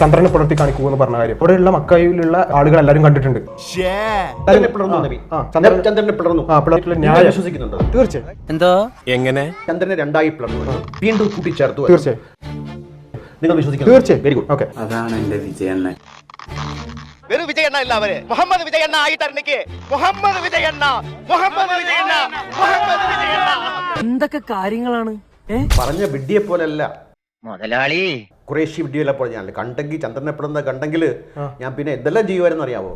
ചന്ദ്രനെ പുലർത്തി കാണിക്കൂ എന്ന് പറഞ്ഞ കാര്യം. ഇവിടെയുള്ള മക്കായിലുള്ള ആളുകൾ എല്ലാവരും കണ്ടിട്ടുണ്ട് ചന്ദ്രനെ പിളർന്നു ന്യായം. വിശ്വസിക്കുന്നുണ്ടോ തീർച്ചയായും. എന്തോ? എങ്ങനെ? ചന്ദ്രനെ രണ്ടായി പിളർന്നു വീണ്ടും കൂട്ടിച്ചേർത്തു തീർച്ചയായും. നിങ്ങൾ വിശ്വസിക്കുന്നു? തീർച്ചയായും. Very good okay. അതാണ് എന്റെ വിജയണ്ണൻ. വെറും വിജയണ്ണ ഇല്ല അവർ. മുഹമ്മദ് വിജയണ്ണ ആയിട്ടറിഞ്ഞിക്ക് മുഹമ്മദ് വിജയണ്ണ. മുഹമ്മദ് വിജയണ്ണ. മുഹമ്മദ് വിജയണ്ണ. എന്തൊക്കെ കാര്യങ്ങളാണ്? പറഞ്ഞ വിഡ്ഡിയെ പോലല്ല മുതലാളി. കുറേശ്ശി വിഡ്ഢിയല്ല പോലെ ഞാൻ കണ്ടെങ്കിൽ ചന്ദ്രനെ പെടുന്ന കണ്ടെങ്കിൽ ഞാൻ പിന്നെ എന്തെല്ലാം ചെയ്യുമായിരുന്നു അറിയാവോ?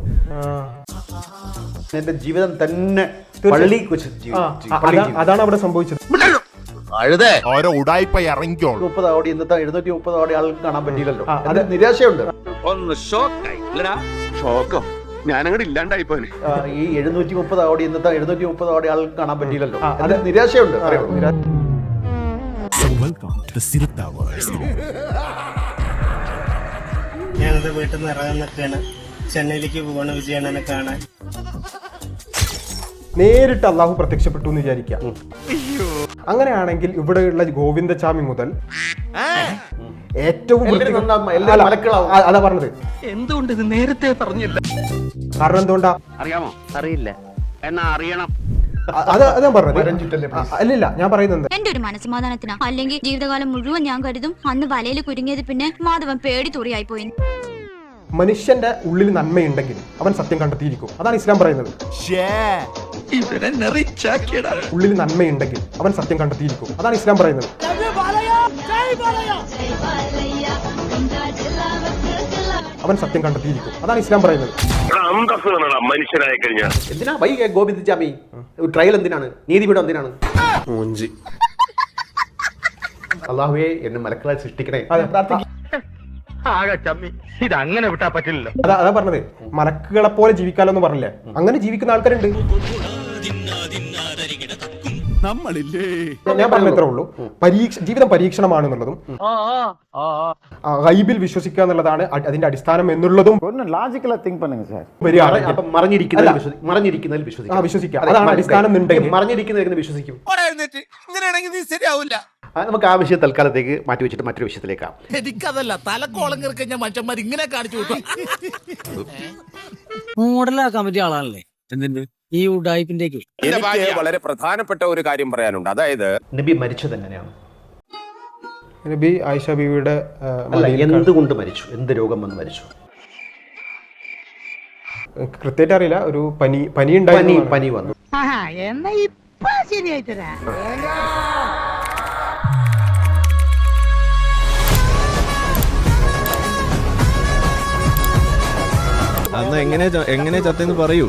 എന്റെ ജീവിതം തന്നെ പള്ളി അതാണ് അവിടെ സംഭവിച്ചത്. ഓരോ ഉടായ്പ ഇറങ്ങിക്കോളൂ. മുപ്പത് കോടി ഇന്നത്തെ എഴുന്നൂറ്റി മുപ്പത് കോടി ആൾക്ക് കാണാൻ പറ്റിയില്ലല്ലോ. അത്. നിരാശയുണ്ട്. ഒന്ന് ഷോക്കോ. ഞാനങ്ങോട്ട് ഇല്ലാണ്ടായി ഈ എഴുന്നൂറ്റി മുപ്പത് കോടി ഇന്നത്തെ എഴുന്നൂറ്റി മുപ്പത് കോടി ആൾക്ക് കാണാൻ പറ്റിയില്ലല്ലോ. അത്. നിരാശയുണ്ട് അറിയോ? ഞാനത് വീട്ടിൽ നിന്ന് ഇറങ്ങാൻ നിൽക്കുകയാണ്. ചെന്നൈയിലേക്ക് പോവാണ് വിജയണ്ണനെ കാണാൻ. നേരിട്ട് അള്ളാഹു പ്രത്യക്ഷപ്പെട്ടു എന്ന് വിചാരിക്കാം അങ്ങനെയാണെങ്കിൽ ഇവിടെയുള്ള ഗോവിന്ദചാമി മുതൽ ഏറ്റവും എല്ലാവരും അല്ല, മലക്കളാവും. അതാ പറഞ്ഞത്. എന്തുകൊണ്ട് ഇത് നേരത്തെ പറഞ്ഞില്ല? കാരണം എന്തുകൊണ്ടാ? അറിയാമോ? അറിയില്ല. എന്നാ അറിയണം. അ- അത് അത് ഞാൻ പറഞ്ഞത്. അല്ലില്ല പറയുന്നത് എന്റെ ഒരു മനസ്സമാധാനത്തിനാ. അല്ലെങ്കിൽ ജീവിതകാലം മുഴുവൻ ഞാൻ കരുതും അന്ന് വലയിൽ കുരുങ്ങിയത് പിന്നെ മാധവൻ പേടി തുറിയായി പോയി. മനുഷ്യന്റെ ഉള്ളിൽ നന്മയുണ്ടെങ്കിൽ അവൻ സത്യം കണ്ടെത്തിയിരിക്കും. അതാണ് ഇസ്ലാം പറയുന്നത്. ഉള്ളിൽ നന്മയുണ്ടെങ്കിൽ അവൻ സത്യം കണ്ടെത്തിയിരിക്കും. അതാണ് ഇസ്ലാം പറയുന്നത്. അവൻ സത്യം കണ്ടെത്തിയിരിക്കും. അതാണ് ഇസ്ലാം പറയുന്നത്. മനുഷ്യനായി കഴിഞ്ഞാൽ എന്തിനാ വൈ ഗോവിന്ദ് ജാമി? ട്രയൽ എന്തിനാണ്? നീതിപീഠം എന്തിനാണ്? അള്ളാഹുവേ എന്നെ മലക്കളെ സൃഷ്ടിക്കണേ. ഇതങ്ങനെ പ്രാർത്ഥിക്കും. ആകെ ചമ്മി. ഇത് അങ്ങനെ വിട്ടാ പറ്റില്ലല്ലോ. അതാ അതാ പറഞ്ഞത്. മലക്കുകളെ പോലെ ജീവിക്കാലോ എന്ന് പറഞ്ഞില്ലേ? അങ്ങനെ ജീവിക്കുന്ന ആൾക്കാരുണ്ട്. നമ്മളില്ലേ ഞാൻ- ഞാൻ പറഞ്ഞ ഇത്രേ ഉള്ളൂ പരീക്ഷ ജീവിതം പരീക്ഷണമാണെന്നുള്ളതും ആ, ഗൈബിൽ വിശ്വസിക്കുക എന്നുള്ളതാണ് അ- അതിന്റെ അടിസ്ഥാനം എന്നുള്ളതും லாஜிக்கலா திங்க் பண்ணுங்க சார் വരികയാണെങ്കിൽ അപ്പൊ മറഞ്ഞിരിക്കുന്നതിൽ അല്ല. വിശ്വസി- മറഞ്ഞിരിക്കുന്നതിൽ വിശ്വസിക്കും ആ, വിശ്വസിക്കാം. അതെ, അതാണ് മ- അടിസ്ഥാനം എന്നുണ്ടെങ്കിൽ. മറഞ്ഞിരിക്കുന്നതിൽ വിശ്വസിക്കും ഇങ്ങനെയാണെങ്കിൽ നീ ശരിയാവില്ല ആ, നമുക്ക് ആ വിഷയം തൽക്കാലത്തേക്ക് മാറ്റി വെച്ചിട്ട് മറ്റൊരു വിഷയത്തിലേക്കാം എനിക്കതല്ല തലക്കോളം കിറക്കഞ്ഞ മനുഷ്യന്മാർ ഇങ്ങനെ കാണിച്ചു വിട്ടു മോഡലാക്കാൻ പറ്റിയ ആളാണല്ലേ എന്തിന്റെ ഈ ഉഡായ്പിന്റേക്ക് എനിക്ക് വളരെ പ്രധാനപ്പെട്ട ഒരു കാര്യം പറയാനുണ്ട്. അതായത് നബി മരിച്ചത് എങ്ങനെയാണ്? നബി ആയിഷ ബീവിയുടെ ആ, അല്ല എന്തുകൊണ്ട് മരിച്ചു? എന്ത് രോഗം വന്ന് മരിച്ചു? കൃത്യമായിട്ട് അറിയില്ല. ഒരു പനി പനി ഉണ്ടായി പനി വന്നു. എന്നാ ഇപ്പൊ ശരിയായി തരാം അന്ന് എങ്ങനെ ച- എങ്ങനെ ചത്തെന്ന് പറയൂ.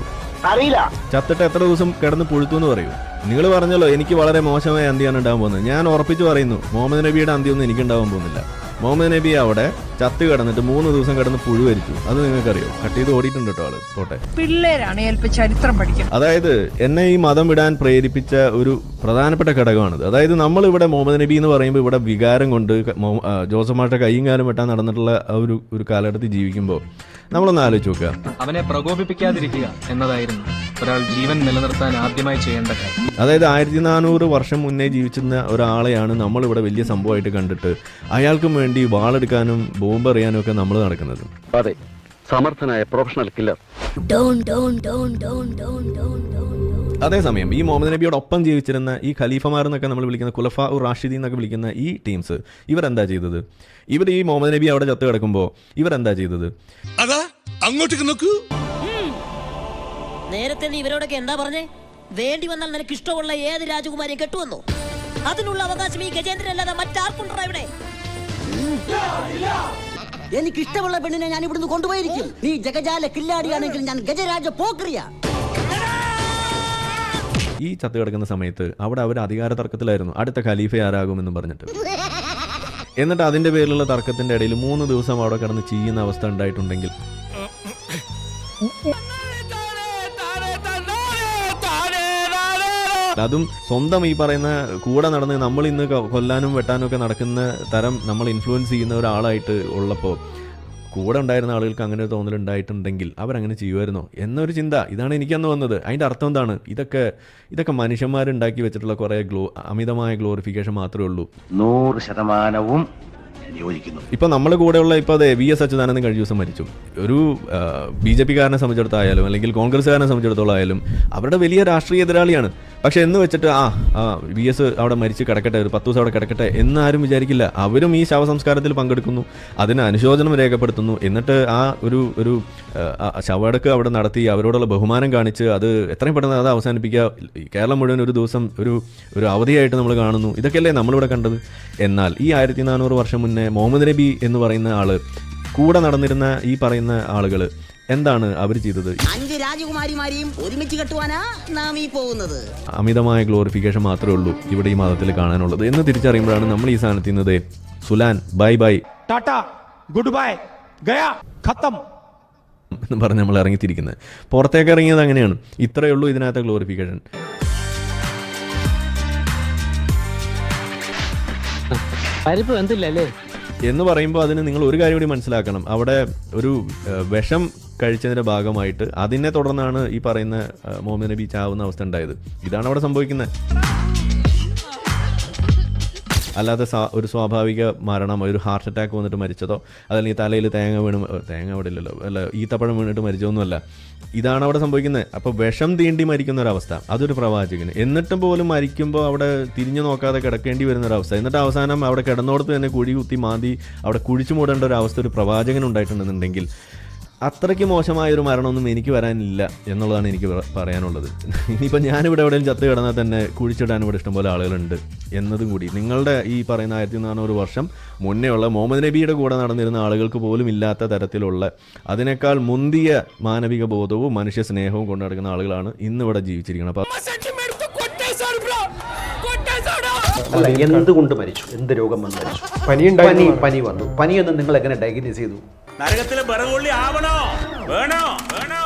അറിയില്ല. ചത്തിട്ട് എത്ര ദിവസം കിടന്ന് പുഴുത്തു എന്ന് പറയൂ. നിങ്ങൾ പറഞ്ഞല്ലോ എനിക്ക് വളരെ മോശമായ അന്തിയാണ് ഉണ്ടാകാൻ പോകുന്നത്. ഞാൻ ഉറപ്പിച്ചു പറയുന്നു മുഹമ്മദ് നബിയുടെ അന്ത്യമൊന്നും എനിക്ക് ഉണ്ടാവാൻ പോകുന്നില്ല. മുഹമ്മദ് നബി അവിടെ ചത്ത് കിടന്നിട്ട് മൂന്ന് ദിവസം കിടന്ന് പുഴുവരിച്ചു അത് നിങ്ങൾക്കറിയോ? കട്ട് ചെയ്ത് ഓടിയിട്ടുണ്ട് കേട്ടോ ആൾ. പോട്ടെ. പിള്ളേരാണ് ചരിത്രം പഠിക്കുന്നത്. അതായത് എന്നെ ഈ മതം വിടാൻ പ്രേരിപ്പിച്ച ഒരു പ്രധാനപ്പെട്ട ഘടകമാണിത്. അതായത് നമ്മൾ ഇവിടെ മുഹമ്മദ് നബി എന്ന് പറയുമ്പോൾ ഇവിടെ വികാരം കൊണ്ട് ജോസഫ് മാഷ കൈയും കാലം വെട്ടാൻ നടന്നിട്ടുള്ള ഒരു ഒരു കാലഘട്ടത്തിൽ ജീവിക്കുമ്പോൾ നമ്മളൊന്ന് ആലോചിച്ച് നോക്കുക. അവനെ പ്രകോപിപ്പിക്കാതിരിക്കുക എന്നതായിരുന്നു. ഒരാൾ ജീവൻ നിലനിർത്താൻ ആദ്യമായി ചെയ്യേണ്ട കാര്യം. അതായത് ആയിരത്തി നാനൂറ് വർഷം മുന്നേ ജീവിച്ചിരുന്ന ഒരാളെയാണ് നമ്മളിവിടെ വലിയ സംഭവമായിട്ട് കണ്ടിട്ട് അയാൾക്കും വേണ്ടി വാളെടുക്കാനും ബോംബ് എറിയാനും ഒക്കെ നമ്മൾ നടക്കുന്നത്. അതെ സമർത്ഥനായ പ്രൊഫഷണൽ കില്ലർ അതേസമയം ഈ മുഹമ്മദ് നബിയോട് ഒപ്പം ജീവിച്ചിരുന്ന ഈ ഖലീഫമാർ എന്നൊക്കെ നമ്മൾ വിളിക്കുന്ന കുലഫ ഉർ റാഷിദി എന്നൊക്കെ വിളിക്കുന്ന ഈ ടീംസ് ഇവരെന്താ ചെയ്തത്? ഇവർ ഈ മുഹമ്മദ് നബി അവിടെ ചത്ത് കിടക്കുമ്പോൾ ഇവരെന്താ ചെയ്തത്? അതാ അങ്ങോട്ടേക്ക് നോക്കൂ. നേരത്തെ നീ ഇവരോടൊക്കെ എന്താ പറഞ്ഞേ? വേണ്ടി വന്നാൽ നിനക്ക് ഇഷ്ടമുള്ള ഏത് രാജകുമാരിയും കെട്ടുവന്നോ? അതിനുള്ള അവകാശം ഈ ഗജേന്ദ്രനല്ലാതെ മറ്റാർക്കുണ്ടോ ഇവിടെ? എനിക്ക് ഇഷ്ടമുള്ള പെണ്ണിനെ ഞാൻ ഇവിടുന്ന് കൊണ്ടുപോയിരിക്കും. നീ ജഗജാല കില്ലാടിയാണെങ്കിൽ ഞാൻ ഗജരാജ പോക്രിയ. ഈ ചത്ത് കിടക്കുന്ന സമയത്ത് അവിടെ അവർ അധികാര തർക്കത്തിലായിരുന്നു. അടുത്ത ഖലീഫ ആരാകുമെന്ന് പറഞ്ഞിട്ട്. എന്നിട്ട് അതിന്റെ പേരിലുള്ള തർക്കത്തിന്റെ ഇടയിൽ മൂന്ന് ദിവസം അവിടെ കിടന്ന് ചെയ്യുന്ന അവസ്ഥ ഉണ്ടായിട്ടുണ്ടെങ്കിൽ. അതും സ്വന്തം ഈ പറയുന്ന കൂടെ നടന്ന് നമ്മൾ ഇന്ന് കൊല്ലാനും വെട്ടാനും ഒക്കെ നടക്കുന്ന തരം നമ്മൾ ഇൻഫ്ലുവൻസ് ചെയ്യുന്ന ഒരാളായിട്ട് ഉള്ളപ്പോൾ കൂടെ ഉണ്ടായിരുന്ന ആളുകൾക്ക് അങ്ങനെ ഒരു തോന്നൽ ഉണ്ടായിട്ടുണ്ടെങ്കിൽ അവരങ്ങനെ ചെയ്യുമായിരുന്നോ? എന്നൊരു ചിന്ത. ഇതാണ് എനിക്കന്ന് വന്നത്. അതിന്റെ അർത്ഥം എന്താണ്? ഇതൊക്കെ ഇതൊക്കെ മനുഷ്യന്മാരുണ്ടാക്കി വെച്ചിട്ടുള്ള കുറേ ഗ്ലോ അമിതമായ ഗ്ലോറിഫിക്കേഷൻ മാത്രമേ ഉള്ളൂ. നൂറ് ശതമാനവും യോജിക്കുന്നു. ഇപ്പൊ നമ്മുടെ കൂടെയുള്ള ഇപ്പൊ അതെ വി എസ് അച്യുതാനന്ദൻ കഴിഞ്ഞ ദിവസം മരിച്ചു. ഒരു ബി ജെ പിക്കാരനെ സംബന്ധിച്ചിടത്തായാലും അല്ലെങ്കിൽ കോൺഗ്രസ്സുകാരനെ സംബന്ധിച്ചിടത്തോളം ആയാലും അവരുടെ വലിയ രാഷ്ട്രീയ എതിരാളിയാണ്. പക്ഷെ എന്ന് വെച്ചിട്ട് ആ വി എസ് അവിടെ മരിച്ച് കിടക്കട്ടെ ഒരു പത്ത് ദിവസം അവിടെ കിടക്കട്ടെ എന്ന് ആരും വിചാരിക്കില്ല. അവരും ഈ ശവസംസ്കാരത്തിൽ പങ്കെടുക്കുന്നു അതിന് അനുശോചനം രേഖപ്പെടുത്തുന്നു. എന്നിട്ട് ആ ഒരു ഒരു ശവടക്ക് അവിടെ നടത്തി അവരോടുള്ള ബഹുമാനം കാണിച്ച് അത് എത്രയും പെട്ടെന്ന് അത് അവസാനിപ്പിക്കുക. കേരളം മുഴുവൻ ഒരു ദിവസം ഒരു ഒരു അവധിയായിട്ട് നമ്മൾ കാണുന്നു. ഇതൊക്കെയല്ലേ നമ്മളിവിടെ കണ്ടത്? എന്നാൽ ഈ ആയിരത്തി നാനൂറ് വർഷം മുന്നേ മുഹമ്മദ് നബി എന്ന് പറയുന്ന ആൾ കൂടെ നടന്നിരുന്ന ഈ പറയുന്ന ആളുകൾ എന്താണ് അവർ ചെയ്തത്? അഞ്ച് രാജകുമാരിമാരെയും ഒരുമിച്ച് കെട്ടുവാനാ നാം ഈ പോകുന്നത്. അമിതമായ ഗ്ലോറിഫിക്കേഷൻ മാത്രമേ ഉള്ളൂ ഇവിടെ ഈ മതത്തിൽ കാണാനുള്ളത്. എന്ന് തിരിച്ചറിയുമ്പോഴാണ് നമ്മൾ ഈ സാധനത്തിൽ നിന്നത് സുലാൻ bye bye Tata good bye ഗയാ ഖത്തം. എന്ന് പറഞ്ഞ് നമ്മൾ ഇറങ്ങിത്തിരിക്കുന്നത്. പുറത്തേക്ക് ഇറങ്ങിയത് അങ്ങനെയാണ്. ഇത്രയേ ഉള്ളൂ ഇതിനകത്തെ ഗ്ലോറിഫിക്കേഷൻ പരിപ്പ് എന്തില്ലല്ലേ എന്ന് പറയുമ്പോൾ അതിന് നിങ്ങൾ ഒരു കാര്യം കൂടി മനസ്സിലാക്കണം. അവിടെ ഒരു വിഷം കഴിച്ചതിന്റെ ഭാഗമായിട്ട് അതിനെ തുടർന്നാണ് ഈ പറയുന്ന മോമിന നബി ചാവുന്ന അവസ്ഥ ഉണ്ടായത്. ഇതാണ് അവിടെ സംഭവിക്കുന്നത്. അല്ലാതെ ഒരു സ്വാഭാവിക മരണം ഒരു ഹാർട്ട് അറ്റാക്ക് വന്നിട്ട് മരിച്ചതോ അതല്ലെങ്കിൽ തലയിൽ തേങ്ങ വീണ് തേങ്ങ അവിടെ ഇല്ലല്ലോ അല്ല ഈത്തപ്പഴം വീണിട്ട് മരിച്ചതൊന്നുമല്ല. ഇതാണ് അവിടെ സംഭവിക്കുന്നത്. അപ്പോൾ വിഷം തീണ്ടി മരിക്കുന്ന ഒരവസ്ഥ. അതൊരു പ്രവാചകന്. എന്നിട്ടും പോലും മരിക്കുമ്പോൾ അവിടെ തിരിഞ്ഞു നോക്കാതെ കിടക്കേണ്ടി വരുന്ന ഒരവസ്ഥ. എന്നിട്ട് അവസാനം അവിടെ കിടന്നോടത്ത് തന്നെ കുഴി കുത്തി മാന്തി അവിടെ കുഴിച്ചു മൂടേണ്ട ഒരു അവസ്ഥ ഒരു പ്രവാചകൻ ഉണ്ടായിട്ടുണ്ടെന്നുണ്ടെങ്കിൽ അത്രയ്ക്ക് മോശമായ ഒരു മരണമൊന്നും എനിക്ക് വരാനില്ല എന്നുള്ളതാണ് എനിക്ക് പറയാനുള്ളത്. ഇനിയിപ്പോൾ ഞാനിവിടെ എവിടെയും ചത്ത് കിടന്നാൽ തന്നെ കുഴിച്ചിടാൻ ഇവിടെ ഇഷ്ടംപോലെ ആളുകളുണ്ട് എന്നതും കൂടി. നിങ്ങളുടെ ഈ പറയുന്ന ആയിരത്തി നാനൂറ് വർഷം മുന്നേയുള്ള മുഹമ്മദ് നബിയുടെ കൂടെ നടന്നിരുന്ന ആളുകൾക്ക് പോലും ഇല്ലാത്ത തരത്തിലുള്ള അതിനേക്കാൾ മുന്തിയ മാനവിക ബോധവും മനുഷ്യ സ്നേഹവും കൊണ്ടു നടക്കുന്ന ആളുകളാണ് ഇന്നിവിടെ ജീവിച്ചിരിക്കുന്നത്. അപ്പോൾ അല്ല എന്തുകൊണ്ട് മരിച്ചു? എന്ത് രോഗം വന്ന്? മരിച്ചു പനി പനി പനി വന്നു. പനി എന്ന് നിങ്ങൾ എങ്ങനെ ഡയഗ്നോസ് ചെയ്തു? നരകത്തിലെ ബറകൊള്ളി ആവണോ വേണോ വേണോ